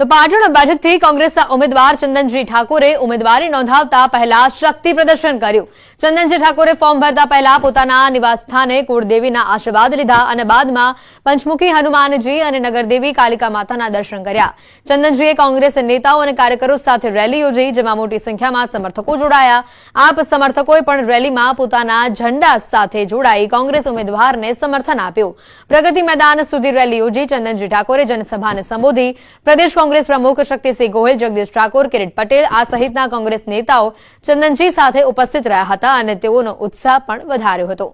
તો પાટણ બેઠકથી કોંગ્રેસના ઉમેદવાર ચંદનજી ઠાકોરે ઉમેદવારી નોંધાવતા પહેલા શક્તિ પ્રદર્શન કર્યું. ચંદનજી ઠાકોરે ફોર્મ ભરતા પહેલા પોતાના નિવાસસ્થાને કુળદેવીના આશીર્વાદ લીધા અને બાદમાં પંચમુખી હનુમાનજી અને નગરદેવી કાલિકા માતાના દર્શન કર્યા. ચંદનજીએ કોંગ્રેસ નેતાઓ અને કાર્યકરો સાથે રેલી યોજી, જેમાં મોટી સંખ્યામાં સમર્થકો જોડાયા. આપ સમર્થકોએ પણ રેલીમાં પોતાના ઝંડા સાથે જોડાઈ કોંગ્રેસ ઉમેદવારને સમર્થન આપ્યું. પ્રગતિ મેદાન સુધી રેલી યોજી ચંદનજી ઠાકોરે જનસભાને સંબોધી. પ્રદેશ કોંગ્રેસ પ્રમુખ શક્તિસિંહ ગોહિલ, જગદીશ ઠાકોર, કિરીટ પટેલ આ સહિતના કોંગ્રેસ નેતાઓ ચંદનજી સાથે ઉપસ્થિત રહ્યા હતા અને તેઓનો ઉત્સાહ પણ વધાર્યો હતો.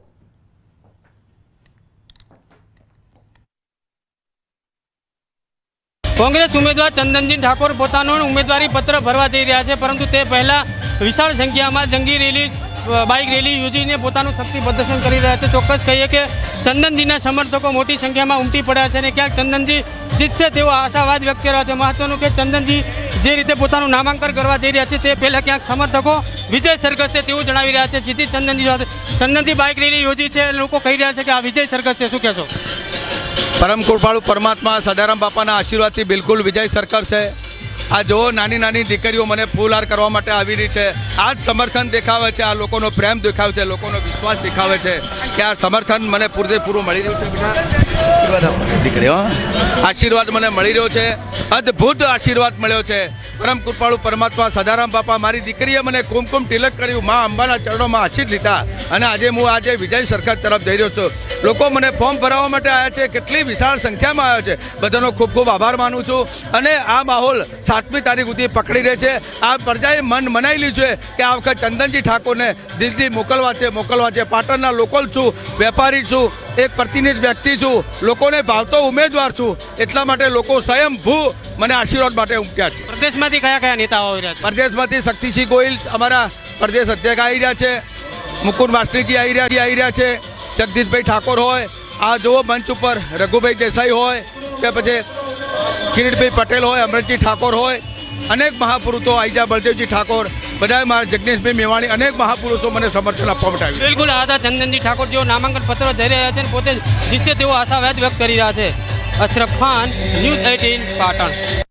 કોંગ્રેસ ઉમેદવાર ચંદનજી ઠાકોર પોતાનું ઉમેદવારી પત્ર ભરવા જઈ રહ્યા છે, પરંતુ તે પહેલા વિશાળ સંખ્યામાં જંગી રેલી બાઇક રેલી યોજીને પોતાનું શક્તિ પ્રદર્શન કરી રહ્યા છે. ચોક્કસ કહીએ કે ચંદનજીના સમર્થકો મોટી સંખ્યામાં ઉમટી પડ્યા છે અને ક્યાંક ચંદનજી જીતશે તેવો આશાવાદ વ્યક્ત કર્યો છે. મહત્વનું કે ચંદનજી જે રીતે પોતાનું નામાંકન કરવા જઈ રહ્યા છે તે પહેલાં ક્યાંક સમર્થકો વિજય સરઘસ છે તેવું જણાવી રહ્યા છે. જીતી ચંદનજી ચંદનજી બાઇક રેલી યોજી છે. લોકો કહી રહ્યા છે કે આ વિજય સરઘસ છે. શું કહેશો? પરમ કૃપાળુ પરમાત્મા સદારામ બાપાના આશીર્વાદથી બિલકુલ વિજય સરકાર છે. આ જો નાની નાની દીકરીઓ મને ફૂલહાર કરવા માટે આવી રહી છે. આ જ સમર્થન દેખાવે છે આ લોકોનો પ્રેમ દેખાવે છે લોકોનો વિશ્વાસ દેખાવે છે કે આ સમર્થન મને પૂરેપૂરું મળી રહ્યું છે. દીકરીઓ આશીર્વાદ મને મળી રહ્યો છે અદ્ભુત આશીર્વાદ મળ્યો છે. પરમ કૃપાળુ પરમાત્મા સદારામ બાપા મારી દીકરીએ મને કુમકુમ તિલક કર્યું મા અંબાના ચરણોમાં આશીર્વાદ લીધા અને આજે હું આજે વિજય સરકાર તરફ જઈ રહ્યો છું. લોકો મને ફોર્મ ભરાવવા માટે આવ્યા છે કેટલી વિશાળ સંખ્યામાં આવ્યા છે. બધાનો ખૂબ ખૂબ આભાર માનું છું. અને આ માહોલ સાતમી તારીખ સુધી પકડી રહે છે. આ પ્રજાએ મન લીધું છે કે આ વખત ચંદનજી ઠાકોરને દિલથી મોકલવા છે મોકલવા છે. પાટણના લોકલ છું વેપારી છું એક પ્રતિનિધિ વ્યક્તિ છું. લોકોને ભાવતો ઉમેદવાર છું. એટલા માટે લોકો સ્વયંભૂ મને આશીર્વાદ માટે ઉમટ્યા છે. પ્રદેશમાંથી કયા કયા નેતાઓ આવી રહ્યા છે? પ્રદેશમાંથી શક્તિસિંહ ગોહિલ અમારા પ્રદેશ અધ્યક્ષ આવી રહ્યા છે. મુકુંદ માસ્ટરીજી આવી રહ્યા આવી રહ્યા છે. જગદીશભાઈ ઠાકોર હોય, આ જુઓ મંચ ઉપર રઘુભાઈ દેસાઈ હોય, કે પછી કિરીટભાઈ પટેલ હોય અમરજી ઠાકોર હોય, અનેક મહાપુરુષો આઈજા બળદેવજી ઠાકોર, બધાએ મારા જગદીશભાઈ મેવાણી, અનેક મહાપુરુષો મને સમર્થન આપવા માટે આવ્યું. બિલકુલ, આ હતા ચંદનજી ઠાકોર જેઓ નામાંકન પત્ર જઈ રહ્યા છે પોતે જીતશે તેઓ આશા વ્યક્ત કરી રહ્યા છે. Ashraf Khan, news eighteen, Patan.